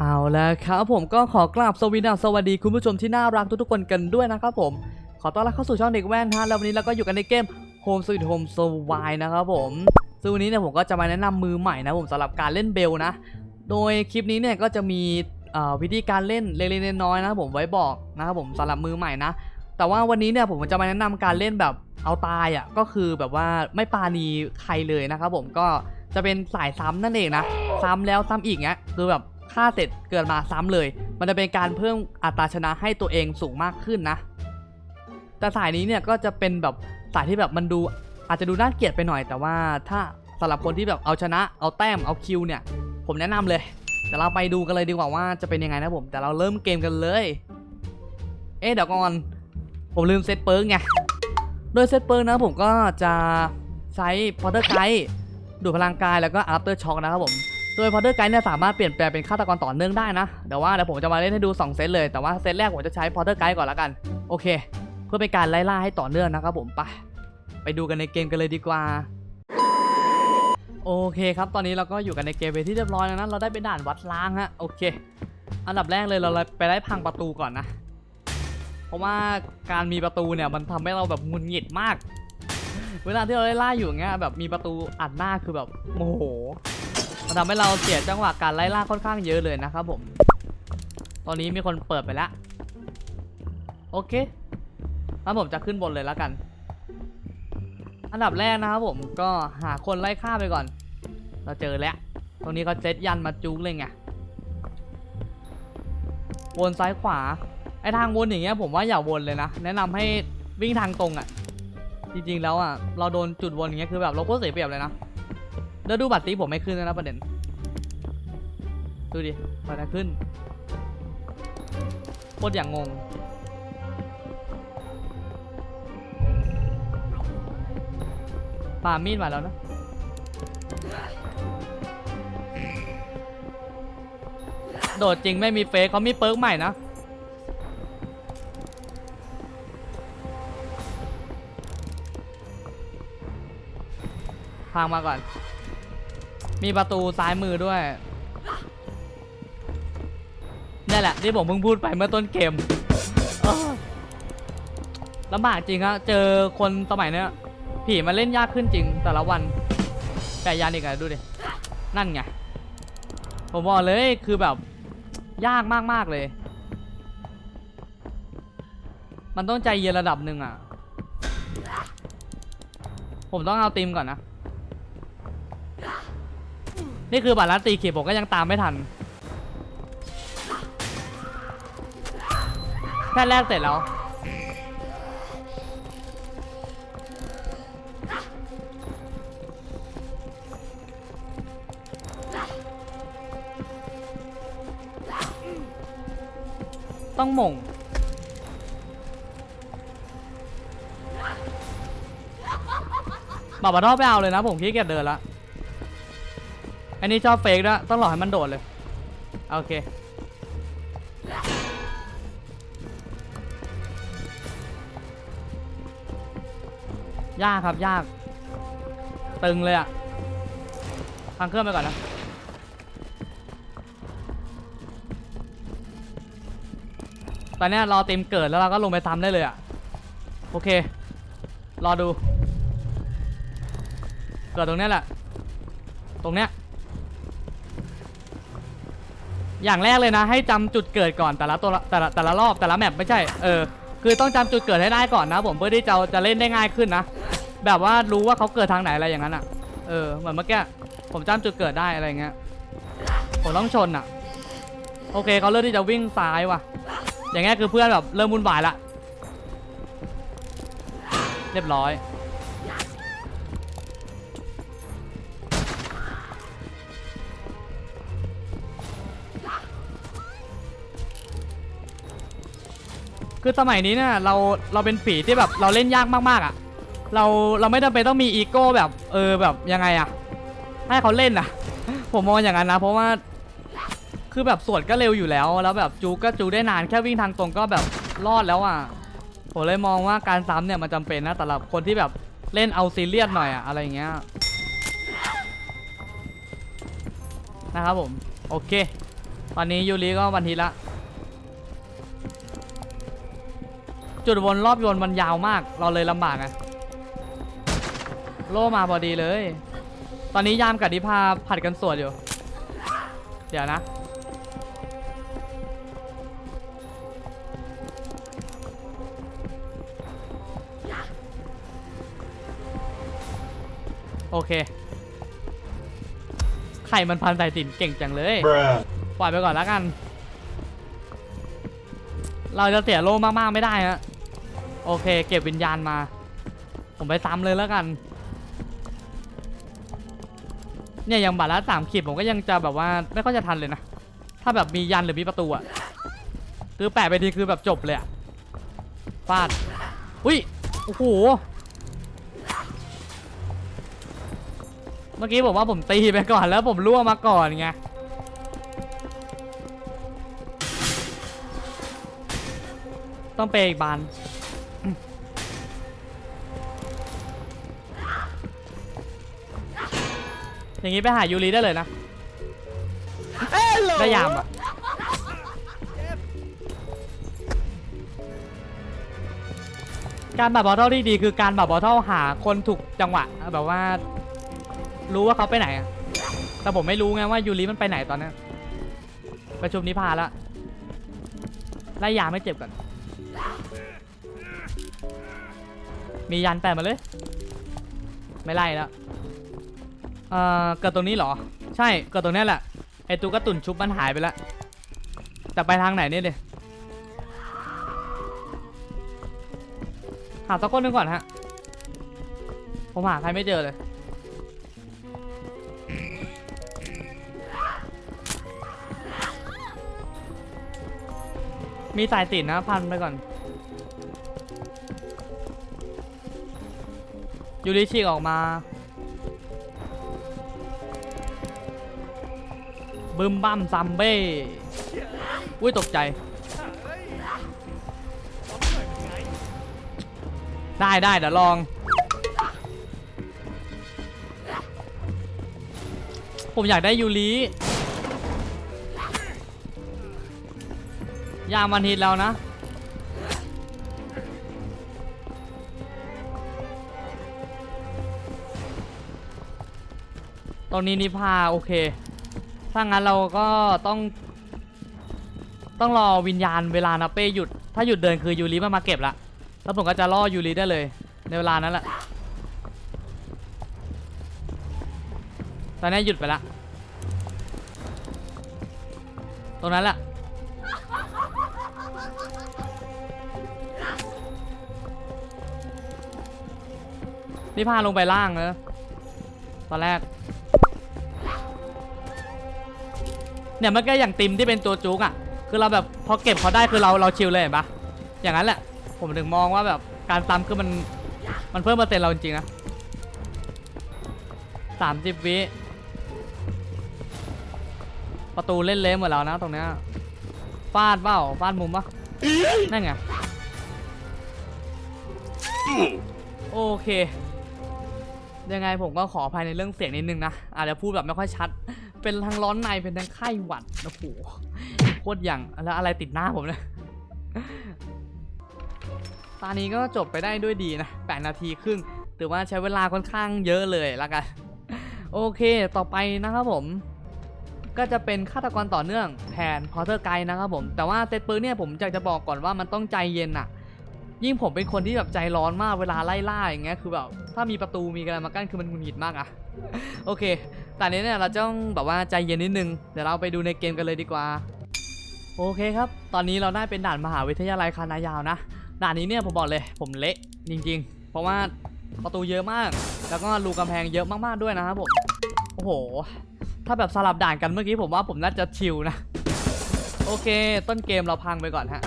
เอาแล้วครับผมก็ขอกราบสวีดัสสวัสดีคุณผู้ชมที่น่ารักทุกๆคนกันด้วยนะครับผม ขอต้อนรับเข้าสู่ช่องเด็กแว่นฮะแล้ววันนี้เราก็อยู่กันในเกม Home Sweet Home s w i นะครับผมซึ่งวันนี้เนี่ยผมก็จะมาแนะนำมือใหม่นะผมสำหรับการเล่นเบลนะ โดยคลิปนี้เนี่ยก็จะมีวิธีการเล่นเล็กๆน้อยๆนะผมไว้บอกนะครับผมสำหรับมือใหม่นะ แต่ว่าวันนี้เนี่ยผมจะมาแนะนำการเล่นแบบเอาตายอะก็คือแบบว่าไม่ปาณีใครเลยนะครับผมก็จะเป็นสายซ้ำนั่นเองนะ ซ้ำแล้วซ้ำอีกเนี้ยคือแบบ ฆ่าเสร็จเกิดมาซ้ำเลย มันจะเป็นการเพิ่มอัตราชนะให้ตัวเองสูงมากขึ้นนะ แต่สายนี้เนี่ยก็จะเป็นแบบสายที่แบบมันดูอาจจะดูน่าเกลียดไปหน่อย แต่ว่าถ้าสำหรับคนที่แบบเอาชนะเอาแต้มเอาคิวเนี่ยผมแนะนำเลยเดี๋ยวเราไปดูกันเลยดีกว่าว่าจะเป็นยังไงนะผม แต่เราเริ่มเกมกันเลย เอ๊ะเดี๋ยวก่อนผมลืมเซตเปิร์กไง โดยเซตเปิร์กนะผมก็จะใช้พอเ r อร์ไกด์ดูดพลังกายแล้วก็อัปเตอร์ช็อคนะครับผม โดยพอ t เ r อร์ไกด์เนี่ยสามารถเปลี่ยนแปลงเป็นฆาตกรต่อเนื่องได้นะเดี๋ยวว่าเดี๋ยวผมจะมาเล่นให้ดู 2 เซตเลย แต่ว่าเซตแรกผมจะใช้พอ t เ r อร์ไกด์ก่อนละกัน โอเค เพื่อเป็นการไล่ล่าให้ต่อเนื่องนะครับผมไปไปดูกันในเกมกันเลยดีกว่า โอเคครับตอนนี้เราก็อยู่กันในเกมไปที่เรียบร้อยแล้วนะเราได้ไปด่านวัดล้างฮะโอเค อันดับแรกเลยเราไปไล่พังประตูก่อนนะ เพราะว่าการมีประตูเนี่ยมันทำให้เราแบบงุนหงิดมาก เวลาที่เราไล่ล่าอยู่เงี้ยแบบมีประตูอัดหน้าคือแบบโมโห ทำให้เราเสียจังหวะการไล่ล่าค่อนข้างเยอะเลยนะครับผม ตอนนี้มีคนเปิดไปแล้ว โอเคงั้นผมจะขึ้นบนเลยแล้วกัน อันดับแรกนะครับผมก็หาคนไล่ฆ่าไปก่อน เราเจอแล้ว ตรงนี้เขาเซตยันมาจุกเลยไงวนซ้ายขวา ไอทางวนอย่างเงี้ยผมว่าอย่าวนเลยนะ แนะนำให้วิ่งทางตรงอะ่ะ จริงๆแล้วอะ่ะเราโดนจุดวนอย่างเงี้ยคือแบบเราก็เสียเปรียบเลยนะ เดี๋ยวดูบัตรตีผมไม่ขึ้นนะประเด็น ดูดิบัตรขึ้นโคตรอย่างงงปามีดมาแล้วนะโดดจริงไม่มีเฟซเขามีเปิร์กใหม่นะพังมาก่อน มีประตูซ้ายมือด้วยนี่แหละที่ผมเพิ่งพูดไปเมื่อต้นเกมลำบากจริงครับเจอคนสมัยเนี้ยผีมันเล่นยากขึ้นจริง แต่ละวันแกยานอีกอะดูดิ นั่นไง ผมบอกเลยคือแบบ ยากมาก ๆ เลย มันต้องใจเย็นระดับหนึ่งอะผมต้องเอาตีมก่อนนะ นี่คือบาลานตีเขีดผมก็ยังตามไม่ทันแค่แรกเสร็จแล้ว ต้องมงบอกมาทอไปเอาเลยนะ ผมขี้เกียจเดินละ อันนี้ชอบเฟกด้วยต้องหลอกให้มันโดดเลย โอเค ยากครับยาก ตึงเลยอะพังเครื่องไปก่อนนะตอนนี้รอเต็มเกิดแล้วเราก็ลงไปซ้ำได้เลยอะโอเค รอดู เกิดตรงเนี้ยแหละ ตรงเนี้ย อย่างแรกเลยนะ ให้จำจุดเกิดก่อนแต่ละตัวแต่ละแต่ละรอบแต่ละแมปไม่ใช่เออคือต้องจำจุดเกิดให้ได้ก่อนนะผมเพื่อที่จะจะเล่นได้ง่ายขึ้นนะแบบว่ารู้ว่าเขาเกิดทางไหนอะไรอย่างนั้นอะเออเหมือนเมื่อกี้ผมจำจุดเกิดได้อะไรเงี้ยผมต้องชนอะ โอเคเขาเลือกที่จะวิ่งซ้ายว่ะ อย่างเงี้ยคือเพื่อนแบบเริ่มวุ่นวายละเรียบร้อย คือสมัยนี้เนี่ยเราเราเป็นผีที่แบบเราเล่นยากมากๆอะ เราเราไม่จำเป็นต้องมีอีโก้แบบเออแบบยังไงอะ ให้เขาเล่นอะ ผมมองอย่างนั้นนะ เพราะว่าคือแบบสวดก็เร็วอยู่แล้ว แล้วแบบจูก็จูได้นานแค่วิ่งทางตรงก็แบบรอดแล้วอะผมเลยมองว่าการซ้ำเนี่ยมันจำเป็นนะสำหรับคนที่แบบเล่นเอาซีเรียสหน่อยอะอะไรอย่างเงี้ยนะครับผม โอเค ตอนนี้ยูริก็วันทีละ จุดวนรอบโยนมันยาวมาก เราเลยลำบากไงโล่มาพอดีเลย ตอนนี้ยามกับดิพาผัดกันสวดอยู่ เดี๋ยวนะ โอเค ไข่มันพันใส่ติ่นเก่งจังเลย Bruh. ปล่อยไปก่อนแล้วกัน เราจะเสียโลมากๆไม่ได้ฮะ โอเค เก็บวิญญาณมา ผมไปซ้ำเลยแล้วกัน เนี่ยยังบาทละสามขีดผมก็ยังจะแบบว่าไม่ค่อยจะทันเลยนะ ถ้าแบบมียันหรือมีประตูอะคือแปะไปทีคือแบบจบเลยอะฟาด อุ้ย โอ้โห เมื่อกี้ผมว่าผมตีไปก่อนแล้วผมล่วงมาก่อนไงต้องเปย์อีกบาน อย่างนี้ไปหายูรีได้เลยนะ ได้ยามอะ การบับบอทเทิลที่ดีคือการบับบอทเทิลหาคนถูกจังหวะ แบบว่า รู้ว่าเขาไปไหนอะแต่ผมไม่รู้ไงว่ายูริมันไปไหนตอนเนี้ยประชุมนิพาแล้วไล่ยาไม่เจ็บก่อน มียันแปะมาเลย ไม่ไล่แล้ว เอ่อเกิดตรงนี้เหรอ ใช่เกิดตรงนี้แหละไอตัวกระตุ่นชุบมันหายไปแล้วแต่ไปทางไหนเนี่ยเดยหาสักคนหนึ่งก่อนฮะผมหาใครไม่เจอเลยมีสายติดนะพันไปก่อน ยูริชิกออกมา บึมบั้มซัมเบ้อุ้ยตกใจ ได้ได้เดี๋ยวลอง ผมอยากได้ยูริยามันฮิตแล้วนะตรงนี้นิพาโอเค ถ้างั้นเราก็ต้อง ต้องรอวิญญาณเวลานาเป้หยุด ถ้าหยุดเดินคือยูริมันมาเก็บละ แล้วผมก็จะล่อยูริได้เลย ในเวลานั้นแหละ ตอนนี้หยุดไปละ ตรงนั้นแหละนี่พาลงไปล่างเนอะตอนแรก เนี่ยมันก็อย่างติมที่เป็นตัวจุกอะ คือเราแบบพอเก็บเขาได้คือเราเราชิลเลยเห็นปะอย่างนั้นแหละ ผมถึงมองว่าแบบการซ้ำคือมันมันเพิ่มเปอร์เซ็นต์เราจริงๆนะสามสิบวิประตูเล่นเละหมดแล้วนะตรงเนี้ยฟาดเปล่าฟาดมุมปะนั่นไงโอเค ยังไงผมก็ขออภัยในเรื่องเสียงนิดนึงนะอาจจะพูดแบบไม่ค่อยชัด เป็นทั้งร้อนในเป็นทั้งไข้หวัดโอ้โหโคตรอย่างแล้วอะไรติดหน้าผมเนี่ยตอนนี้ก็จบไปได้ด้วยดีนะ8นาทีครึ่งถือว่าใช้เวลาค่อนข้างเยอะเลยละกัน โอเคต่อไปนะครับผม ก็จะเป็นฆาตกรต่อเนื่องแทนพอเตอร์ไกนะครับผม แต่ว่าเซตปืนเนี่ยผมอยากจะบอกก่อนว่ามันต้องใจเย็นอะ ยิ่งผมเป็นคนที่แบบใจร้อนมากเวลาไล่ล่าอย่างเงี้ยคือแบบถ้ามีประตูมีอะไรมากั้นคือมันหงุดหงิดมากอะโอเคแต่นี้เนี่ยเราต้องแบบว่าใจเย็นนิดนึงเดี๋ยวเราไปดูในเกมกันเลยดีกว่า โอเคครับ ตอนนี้เราได้เป็นด่านมหาวิทยาลัยคณะยาวนะด่านนี้เนี่ยผมบอกเลยผมเละจริง ๆ เพราะว่าประตูเยอะมาก แล้วก็รูกำแพงเยอะมากๆด้วยนะครับผมโอ้โห ถ้าแบบสลับด่านกันเมื่อกี้ผมว่าผมน่าจะชิลนะ โอเค ต้นเกมเราพังไปก่อนฮะ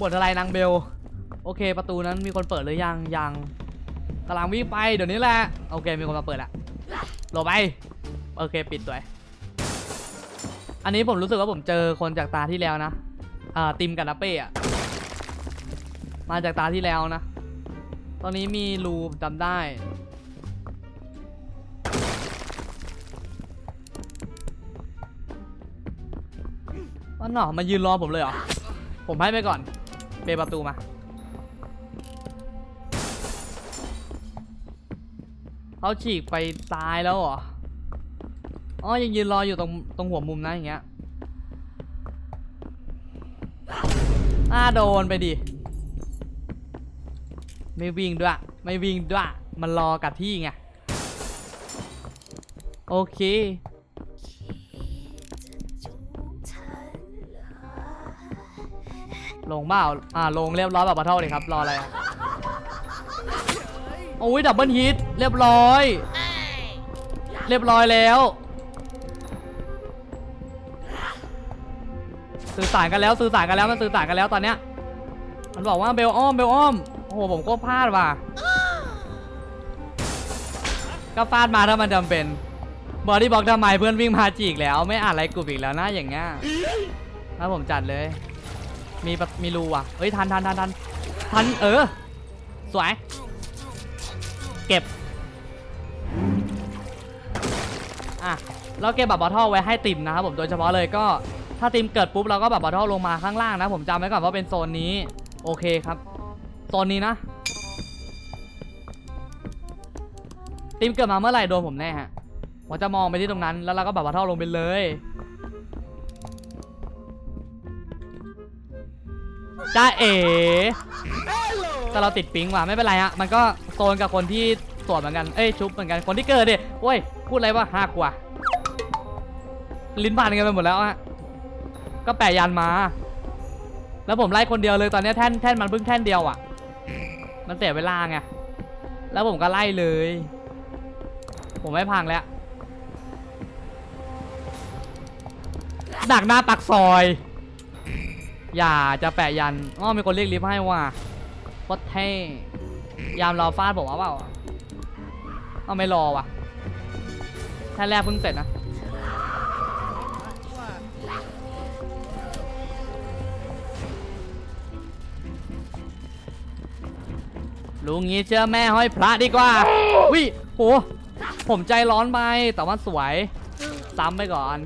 บทอะไรนางเบล โอเค ประตูนั้นมีคนเปิดหรือยังยังกำลังวิ่งไปเดี๋ยวนี้แหละโอเคมีคนมาเปิดละหลบไปโอเคปิดตัวอันนี้ผมรู้สึกว่าผมเจอคนจากตาที่แล้วนะอ่าติมกับนาเป้อะมาจากตาที่แล้วนะ ตอนนี้มีรูจำได้อ๋อหนอมายืนรอผมเลยเหรอ ผมให้ไปก่อน เปย์ประตูมาเขาฉีกไปซ้ายแล้วเหรอ อ๋อ ยังยืนรออยู่ตรงตรงหัวมุมนะอย่างเงี้ยอ่าโดนไปดิ ไม่วิ่งด้วย ไม่วิ่งด้วย มันรอกับที่ไง โอเค ลงเปล่าอ่าลงเรียบร้อยแบบบัตเทิลเลยครับรออะไรอะโอ้ยดับเบิลฮิตเรียบร้อย เรียบร้อยแล้ว สื่อสารกันแล้วสื่อสารกันแล้วมันสื่อสารกันแล้วตอนเนี้ยมันบอกว่าเบลอ้อมเบลอ้อมโอ้โหผมก็พลาดว่ะก็ฟาดมาถ้ามันจำเป็นบอดี้บอกทำไมเพื่อนวิ่งมาจีกแล้ว ไม่อ่านอะไรกลุ่มอีกแล้วนะอย่างเงี้ยถ้าผมจัดเลย มีปะมีรูอะเฮ้ยทันทันทันทันทันเออ สวย เก็บ อะ เราเก็บบัตรบอทเทลไว้ให้ติมนะครับผมโดยเฉพาะเลยก็ถ้าติมเกิดปุ๊บเราก็บัตรบอทเทลลงมาข้างล่างนะ ผมจำไว้ก่อนว่าเป็นโซนนี้ โอเคครับ โซนนี้นะ ติมเกิดมาเมื่อไหร่โดนผมแน่ฮะผมจะมองไปที่ตรงนั้นแล้วเราก็บัตรบอทเทลลงไปเลย จ้าเอ๋แต่เราติดปิงว่ะไม่เป็นไรฮะมันก็โซนกับคนที่ตรวจเหมือนกันเอ้ยชุบเหมือนกันคนที่เกิดดิโอ้ยพูดอะไรวะห้ากว่า ลิ้นพันกันไปหมดแล้วฮะก็แปะยันมา แล้วผมไล่คนเดียวเลยตอนนี้แท่นแท่นมันเพิ่งแท่นเดียวอะ มันเสียเวลาไงแล้วผมก็ไล่เลย ผมไม่พังแล้วดักหน้าปักซอย อย่าจะแปะยันอ้อมีคนเรียกลิฟต์ให้ว่ะโคตรเท่ยามรอฟาดผมว่าเปล่าเอาไม่รอว่ะแค่แรกเพิ่งเสร็จนะลุงงี้เชื่อแม่ห้อยพระดีกว่าวิโห ผมใจร้อนไป แต่ว่าสวย ซ้ำไปก่อน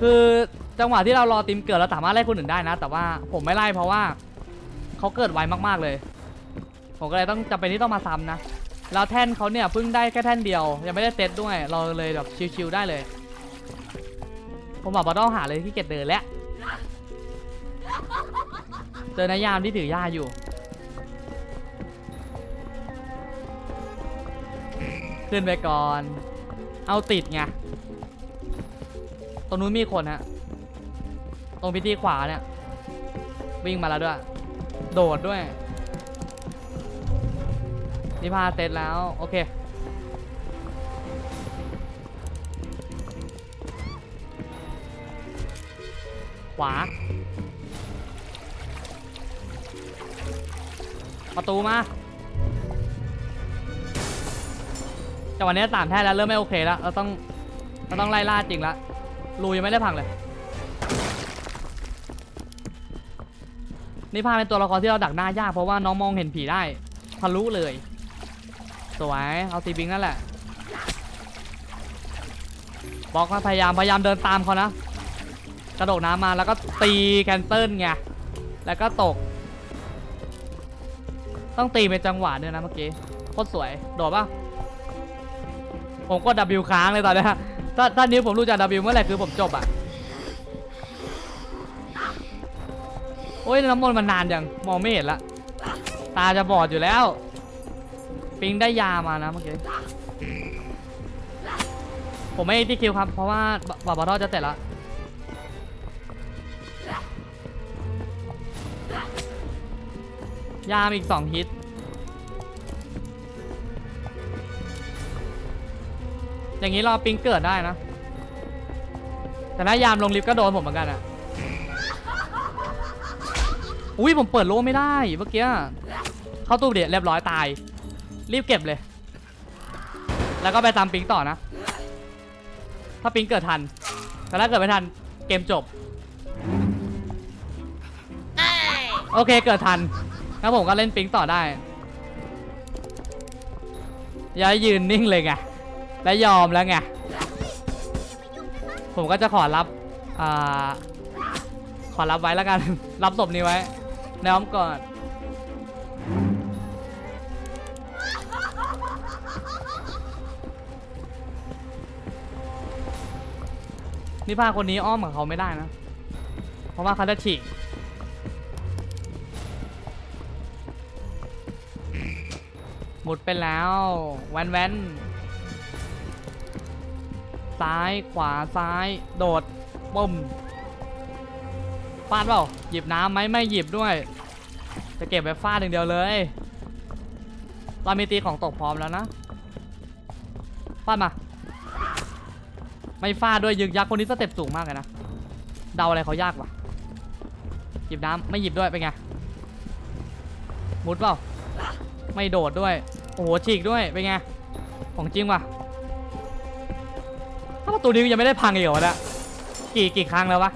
คือ จังหวะที่เรารอติมเกิดเราสามารถไล่คนอื่นได้นะ แต่ว่าผมไม่ไล่เพราะว่าเขาเกิดไวมากๆเลย ผมก็เลยต้องจำเป็นที่ต้องมาซ้ำนะแล้วแท่นเขาเนี่ยเพิ่งได้แค่แท่นเดียว ยังไม่ได้เซตด้วย เราเลยแบบชิวๆได้เลย ผมบอกบอต้องหาเลยที่เก็บเดินแล้วเจอนายามที่ถือยาอยู่ขึ้นไปก่อน เอาติดไง ตรงนู้นมีคนฮะ ตรงพิธีขวาเนี่ย วิ่งมาแล้วด้วย โดดด้วย นี่พาเสร็จแล้ว โอเค ขวา ประตูมาแต่วันนี้สามแท่แล้วเริ่มไม่โอเคแล้ว เราต้องเราต้องไล่ล่าจริงละรูยังไม่ได้พังเลย นี่พาเป็นตัวละครที่เราดักหน้ายากเพราะว่าน้องมองเห็นผีได้ทะลุเลย สวยเอาตีบิงนั่นแหละบอกมาพยายามพยายามเดินตามเขานะกระโดดน้ำมาแล้วก็ตีแคนเซิลไงแล้วก็ตก ต้องตีเป็นจังหวะด้วยนะเมื่อกี้โคตรสวยโดดปะผมกด W ค้างเลยตอนนี้ถ้าถ้านิ้วผมรู้จัก W เมื่อไหร่คือผมจบอะ อ้ยน้ำมนต์มันนานยังมองไม่เห็นละตาจะบอดอยู่แล้ว ปิงได้ยามานะเมื่อกี้ผมไม่ที่คิวครับ เพราะว่าบาบาทอจะเสร็จล้วยามอีกสองฮิตอย่างนี้รอปิงเกิดได้นะ แต่ถ้ายามลงลิฟต์ก็โดนผมเหมือนกันอะ อุ้ยผมเปิดโล่ไม่ได้เมื่อกี้เข้าตู้เดียเรียบร้อยตาย รีบเก็บเลย แล้วก็ไปตามปิงต่อนะ ถ้าปิงเกิดทันแต่ถ้าเกิดไม่ทันเกมจบ โอเคเกิดทันงั้นผมก็เล่นปิงต่อได้อย่ายืนนิ่งเลยไงและยอมแล้วไงผมก็จะขอรับ อ่า ขอรับไว้แล้วกัน รับศพนี้ไว้ นอ้อมก่อน นี่พาคนนี้อ้อมกับเขาไม่ได้นะ เพราะว่าเขาจะฉีกหมุดไปแล้วแวนแวนซ้ายขวาซ้าย โดดปุ่ม ฟาดเปล่า หยิบน้ำไหมไม่หยิบด้วย จะเก็บไปฟาดอย่งเดียวเลยเรามีตีของตกพร้อมแล้วนะ ฟาดมา ไม่ฟาดด้วยยึกยักษ์คนนี้สเต็ปสูงมากเลยนะ เดาอะไรเขายากวะหยิบน้ำไม่หยิบด้วยเป็นไง มุดเปล่า ไม่โดดด้วย โอ้โหฉีกด้วยเป็นไง ของจริงว่ะถ้าประตูนี้ยังไม่ได้พังอีกเหรอวะเนี่ยกี่กี่ครั้งแล้ววะ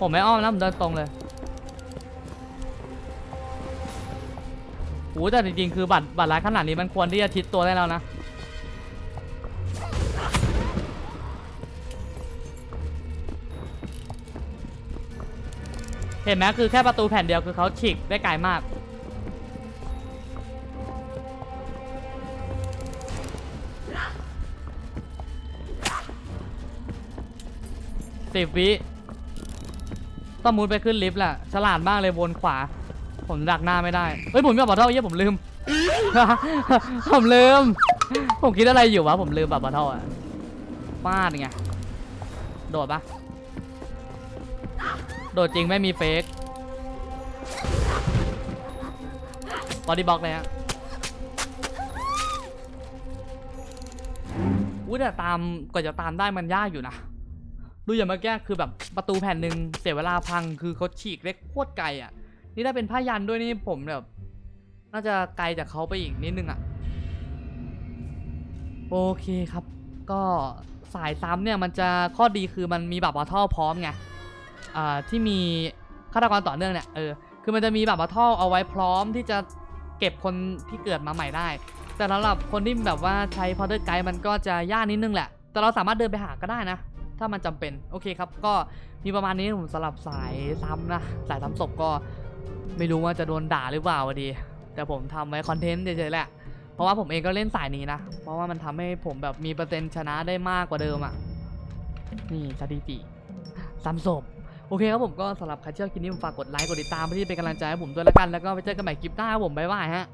ผมไม่อ้อมนะผมเดินตรงเลยโอ้แต่จริงๆคือบัตรบัตรร้ายขนาดนี้มันควรที่จะทิศตัวได้แล้วนะเห็นไหมคือแค่ประตูแผ่นเดียวคือเขาฉีกได้ไกลมากสิบวิ ต้องมุดไปขึ้นลิฟต์แหละฉลาดมากเลยวนขวา ผมดักหน้าไม่ได้ เฮ้ยผมไม่บอกเท่าเยี่ยผมลืม ผมลืม ผมคิดอะไรอยู่วะผมลืมแบบทเท่าอะฟาดไง โดดปะโดดจริงไม่มีเฟกบอดี้บล็อกเลยฮะอุ้ยแต่ตามกว่าจะตามได้มันยากอยู่นะ ดูอย่างเมื่อกี้คือแบบประตูแผ่นหนึ่งเสียเวลาพังคือเขาฉีกเล็กโคตรไกลอะ นี่ถ้าเป็นผ้ายันด้วยนี่ผมแบบ น่าจะไกลจากเขาไปอีกนิดนึงอะ โอเคครับ ก็สายซ้ำเนี่ยมันจะข้อดีคือมันมีแบบบอทเทลพร้อมไงอ่าที่มีฆาตกรต่อเนื่องเนี่ยเออคือมันจะมีแบบบอทเทลเอาไว้พร้อมที่จะเก็บคนที่เกิดมาใหม่ได้ แต่สำหรับคนที่แบบว่าใช้พอเดอร์ไกด์มันก็จะยากนิดนึงแหละ แต่เราสามารถเดินไปหาก็ได้นะ ถ้ามันจำเป็นโอเคครับ ก็มีประมาณนี้ผมสำหรับสายซ้ำนะสายซ้ำศพก็ไม่รู้ว่าจะโดนด่าหรือเปล่าอดี แต่ผมทำไว้คอนเทนต์เฉยๆแหละเพราะว่าผมเองก็เล่นสายนี้นะ เพราะว่ามันทำให้ผมแบบมีเปอร์เซ็นต์ชนะได้มากกว่าเดิมอะนี่สถิติซ้ำศพโอเคครับผมก็สำหรับใครที่ชอบคลิปนี้ผมฝากกดไลค์กดติดตามเพื่อที่เป็นกำลังใจให้ผมด้วยละกันแล้วก็ไปเจอกันใหม่คลิปหน้าผมบ๊ายบายฮะ